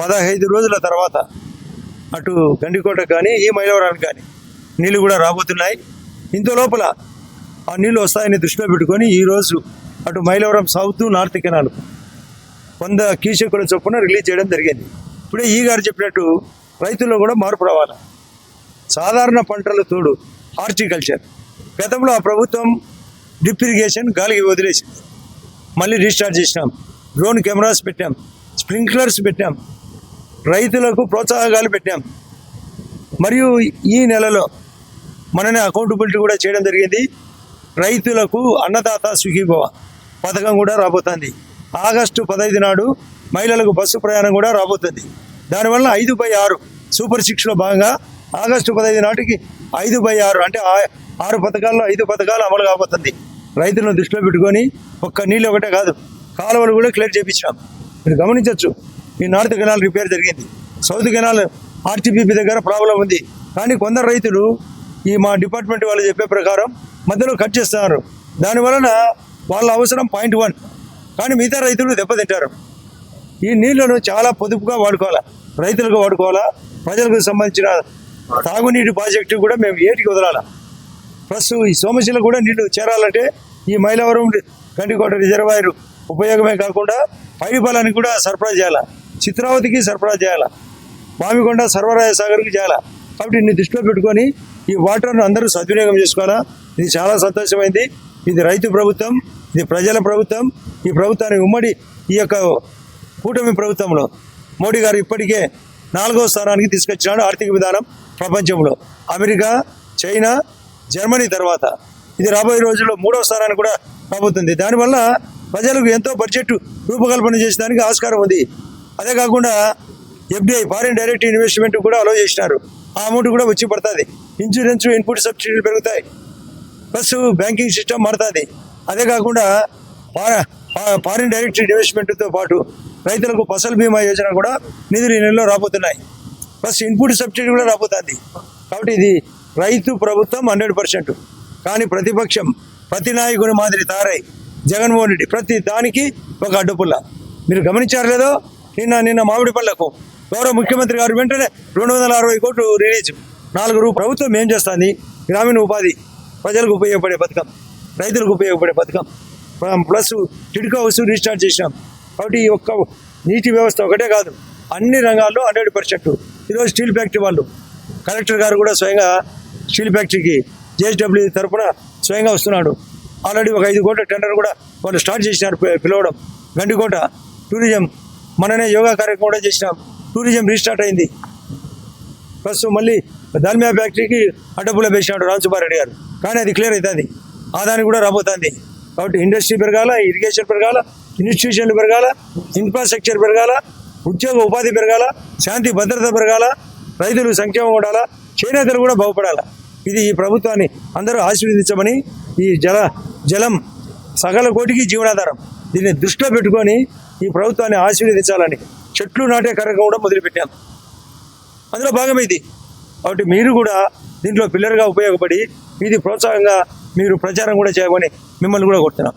పదహైదు రోజుల తర్వాత అటు గండికోట కానీ ఈ మైలవరానికి కానీ నీళ్ళు కూడా రాబోతున్నాయి. ఇంత లోపల ఆ నీళ్ళు వస్తాయని దృష్టిలో పెట్టుకొని ఈరోజు అటు మైలవరం సౌత్ నార్త్ కెనాల్ వంద కీచకుల చొప్పున రిలీజ్ చేయడం జరిగింది. ఇప్పుడే ఈ గారు చెప్పినట్టు రైతుల్లో కూడా మార్పు రావాలి. సాధారణ పంటల తోడు హార్టికల్చర్. గతంలో ఆ ప్రభుత్వం డ్రిప్ ఇరిగేషన్ గాలికి వదిలేసింది. మళ్ళీ రీస్టార్ట్ చేసినాం. డ్రోన్ కెమెరాస్ పెట్టాం. స్ప్రింక్లర్స్ పెట్టాం. రైతులకు ప్రోత్సాహకాలు పెట్టాం. మరియు ఈ నెలలో మననే అకౌంటబిలిటీ కూడా చేయడం జరిగింది. రైతులకు అన్నదాత సుఖీభవ పథకం కూడా రాబోతుంది. ఆగస్టు పదహైదు నాడు మహిళలకు బస్సు ప్రయాణం కూడా రాబోతుంది. దానివల్ల ఐదు బై ఆరు సూపర్ సిక్స్లో భాగంగా ఆగస్టు పదహైదు నాటికి ఐదు బై ఆరు అంటే ఆ- ఆరు పథకాల్లో ఐదు పథకాలు అమలు కాబోతుంది. రైతులను దృష్టిలో పెట్టుకొని ఒక్క నీళ్ళు ఒకటే కాదు కాలువలు కూడా క్లియర్ చేయించాం మీరు గమనించవచ్చు ఈ నార్త్ కెనాల్ రిపేర్ జరిగింది. సౌత్ కెనాల్ ఆర్టీపీపీ దగ్గర ప్రాబ్లం ఉంది. కానీ కొందరు రైతులు ఈ మా డిపార్ట్మెంట్ వాళ్ళు చెప్పే ప్రకారం మధ్యలో కట్ చేస్తున్నారు. దానివలన వాళ్ళ అవసరం పాయింట్ వన్. కానీ మిగతా రైతులు దెబ్బతింటారు. ఈ నీళ్ళను చాలా పొదుపుగా వాడుకోవాలా? రైతులకు వాడుకోవాలా? ప్రజలకు సంబంధించిన తాగునీటి ప్రాజెక్టు కూడా మేము ఏటికి వదలాలా? ప్లస్ ఈ సోమశిల కూడా నీళ్ళు చేరాలంటే ఈ మైలవరం కండికోట రిజర్వాయర్ ఉపయోగమే కాకుండా పైడిపాలానికి కూడా సరఫరా చేయాలా? చిత్రావతికి సరఫరా చేయాలా. మామికొండ సర్వరాయ సాగర్కి చేయాలా. కాబట్టి ఇన్ని దృష్టిలో పెట్టుకొని ఈ వాటర్ను అందరూ సద్వినియోగం చేసుకోవాలా? ఇది చాలా సంతోషమైంది. ఇది రైతు ప్రభుత్వం ఇది ప్రజల ప్రభుత్వం. ఈ ప్రభుత్వాన్ని ఉమ్మడి ఈ యొక్క కూటమి ప్రభుత్వంలో మోడీ గారు ఇప్పటికే నాలుగో స్థానానికి తీసుకొచ్చినాడు ఆర్థిక విధానం ప్రపంచంలో. అమెరికా చైనా జర్మనీ తర్వాత. ఇది రాబోయే రోజుల్లో మూడో స్థానాన్ని కూడా రాబోతుంది. దానివల్ల ప్రజలకు ఎంతో బడ్జెట్ రూపకల్పన చేసేదానికి ఆస్కారం ఉంది. అదే కాకుండా ఎఫ్డిఐ ఫారిన్ డైరెక్ట్ ఇన్వెస్ట్మెంట్ కూడా అలో చేసినారు. ఆ అమౌంట్ కూడా వచ్చి పడుతుంది. ఇన్సూరెన్స్ ఇన్పుట్ సబ్సిడీలు పెరుగుతాయి. ప్లస్ బ్యాంకింగ్ సిస్టమ్ మారుతుంది. అదే కాకుండా ఫారిన్ డైరెక్ట్ ఇన్వెస్ట్మెంట్తో పాటు రైతులకు ఫసల్ బీమా యోజన కూడా నిధులు ఈ నెలలో రాబోతున్నాయి. ప్లస్ ఇన్పుట్ సబ్సిడీ కూడా రాబోతుంది. కాబట్టి ఇది రైతు ప్రభుత్వం హండ్రెడ్ పర్సెంట్. కానీ ప్రతిపక్షం ప్రతి నాయకుని మాదిరి తారై జగన్మోహన్ రెడ్డి ప్రతి దానికి ఒక అడ్డుపుల్ల. మీరు గమనించారు లేదో నిన్న నిన్న మామిడి పళ్ళకు గౌరవ ముఖ్యమంత్రి గారు వెంటనే రెండు వందల అరవై కోట్లు రిలీజ్. నాలుగు రూపాయలు ప్రభుత్వం ఏం చేస్తుంది? గ్రామీణ ఉపాధి ప్రజలకు ఉపయోగపడే పథకం రైతులకు ఉపయోగపడే పథకం. ప్లస్ టిడ్కో హౌస్ రీస్టార్ట్ చేసినాం. కాబట్టి ఈ ఒక్క నీటి వ్యవస్థ ఒకటే కాదు అన్ని రంగాల్లో హండ్రెడ్ పర్సెంట్. ఈరోజు స్టీల్ ఫ్యాక్టరీ వాళ్ళు కలెక్టర్ గారు కూడా స్వయంగా స్టీల్ ఫ్యాక్టరీకి జేఎస్డబ్ల్యూ తరఫున స్వయంగా వస్తున్నాడు. ఆల్రెడీ ఒక ఐదు కోట్ల టెండర్ కూడా వాళ్ళు స్టార్ట్ చేసినారు పిలవడం. గండికోట టూరిజం మననే యోగా కార్యక్రమం కూడా చేసినాం. టూరిజం రీస్టార్ట్ అయింది. ప్లస్ మళ్ళీ దాల్మియా ఫ్యాక్టరీకి అడ్డపుల వేసినాడు రామ్ సుబ్బారెడ్డి గారు. కానీ అది క్లియర్ అవుతుంది. ఆదాని కూడా రాబోతుంది. కాబట్టి ఇండస్ట్రీ పెరగాల ఇరిగేషన్ పెరగాల ఇన్స్టిట్యూషన్లు పెరగాల ఇన్ఫ్రాస్ట్రక్చర్ పెరగాల ఉద్యోగ ఉపాధి పెరగాల శాంతి భద్రత పెరగాల రైతులు సంక్షేమం ఉండాలా చేనేతలు కూడా బాగుపడాలా. ఇది ఈ ప్రభుత్వాన్ని అందరూ ఆశీర్వదించమని ఈ జల జలం సకల కోటికి జీవనాధారం. దీన్ని దృష్టిలో పెట్టుకొని ఈ ప్రభుత్వాన్ని ఆశీర్వదించాలని చెట్లు నాటే కార్యక్రమం కూడా మొదలుపెట్టాను. అందులో భాగం ఇది. కాబట్టి మీరు కూడా దీంట్లో పిల్లర్గా ఉపయోగపడి ఇది ప్రోత్సాహంగా మీరు ప్రచారం కూడా చేయమని మిమ్మల్ని కూడా కొడుతున్నాం